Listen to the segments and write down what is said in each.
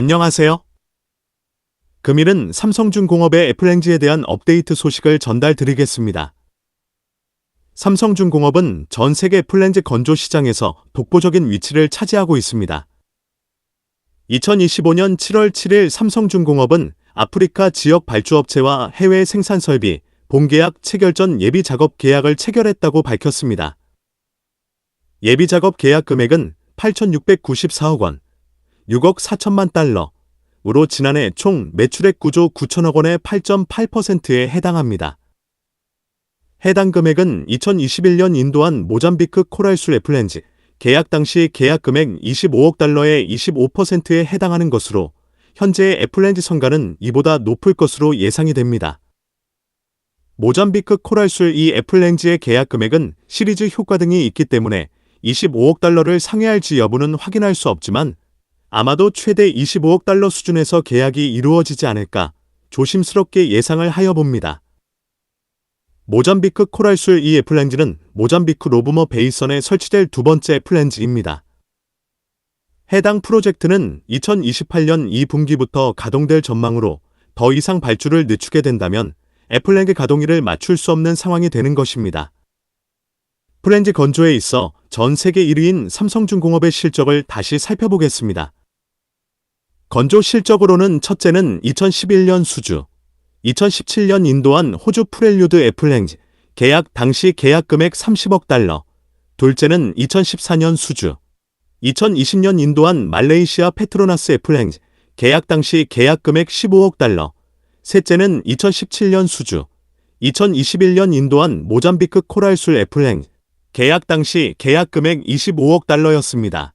안녕하세요. 금일은 삼성중공업의 애플렌지에 대한 업데이트 소식을 전달드리겠습니다. 삼성중공업은 전 세계 애플렌지 건조 시장에서 독보적인 위치를 차지하고 있습니다. 2025년 7월 7일 삼성중공업은 아프리카 지역 발주업체와 해외 생산 설비, 본계약 체결 전 예비 작업 계약을 체결했다고 밝혔습니다. 예비 작업 계약 금액은 8,694억 원, 6억 4천만 달러으로 지난해 총 매출액 구조 9천억 원의 8.8%에 해당합니다. 해당 금액은 2021년 인도한 모잠비크 코랄술 애플렌지 계약 당시 계약 금액 25억 달러의 25%에 해당하는 것으로 현재의 애플렌지 성과는 이보다 높을 것으로 예상이 됩니다. 모잠비크 코랄술 이 애플렌지의 계약 금액은 시리즈 효과 등이 있기 때문에 25억 달러를 상회할지 여부는 확인할 수 없지만 아마도 최대 25억 달러 수준에서 계약이 이루어지지 않을까 조심스럽게 예상을 하여 봅니다. 모잠비크 코랄술 이 애플렌지는 모잠비크 로브머 베이선에 설치될 두 번째 애플렌지입니다. 해당 프로젝트는 2028년 2분기부터 가동될 전망으로 더 이상 발주를 늦추게 된다면 애플렌즈 가동일을 맞출 수 없는 상황이 되는 것입니다. 프렌즈 건조에 있어 전 세계 1위인 삼성중공업의 실적을 다시 살펴보겠습니다. 건조 실적으로는 첫째는 2011년 수주, 2017년 인도한 호주 프렐류드 애플렌즈 계약 당시 계약 금액 30억 달러, 둘째는 2014년 수주, 2020년 인도한 말레이시아 페트로나스 애플렌즈 계약 당시 계약 금액 15억 달러, 셋째는 2017년 수주, 2021년 인도한 모잠비크 코랄술 애플렌즈 계약 당시 계약 금액 25억 달러였습니다.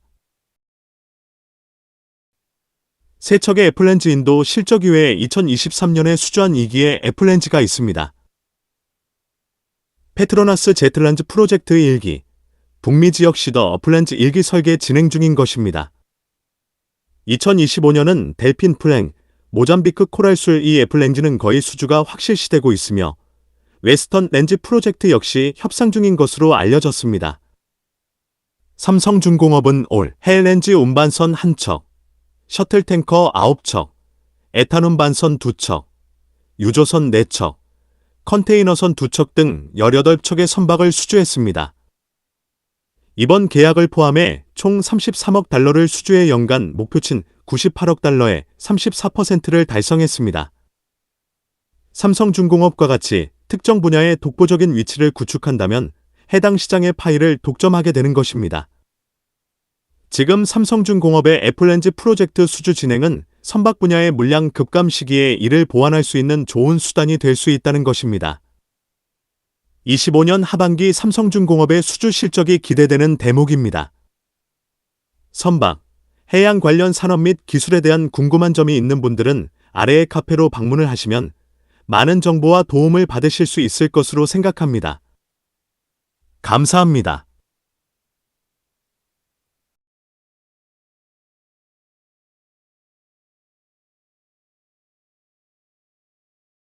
세척의 애플렌즈 인도 실적 이외에 2023년에 수주한 2기의 애플렌즈가 있습니다. 페트로나스 제틀란즈 프로젝트 1기, 북미 지역 시더 어플렌즈 1기 설계 진행 중인 것입니다. 2025년은 델핀 플랭, 모잠비크 코랄술 이 애플렌즈는 거의 수주가 확실시되고 있으며 웨스턴 렌즈 프로젝트 역시 협상 중인 것으로 알려졌습니다. 삼성중공업은 올 헬렌즈 운반선 한 척, 셔틀 탱커 9척, 에탄온 반선 2척, 유조선 4척, 컨테이너선 2척 등 18척의 선박을 수주했습니다. 이번 계약을 포함해 총 33억 달러를 수주해 연간 목표친 98억 달러의 34%를 달성했습니다. 삼성중공업과 같이 특정 분야의 독보적인 위치를 구축한다면 해당 시장의 파일을 독점하게 되는 것입니다. 지금 삼성중공업의 애플렌즈 프로젝트 수주 진행은 선박 분야의 물량 급감 시기에 이를 보완할 수 있는 좋은 수단이 될 수 있다는 것입니다. 25년 하반기 삼성중공업의 수주 실적이 기대되는 대목입니다. 선박, 해양 관련 산업 및 기술에 대한 궁금한 점이 있는 분들은 아래의 카페로 방문을 하시면 많은 정보와 도움을 받으실 수 있을 것으로 생각합니다. 감사합니다.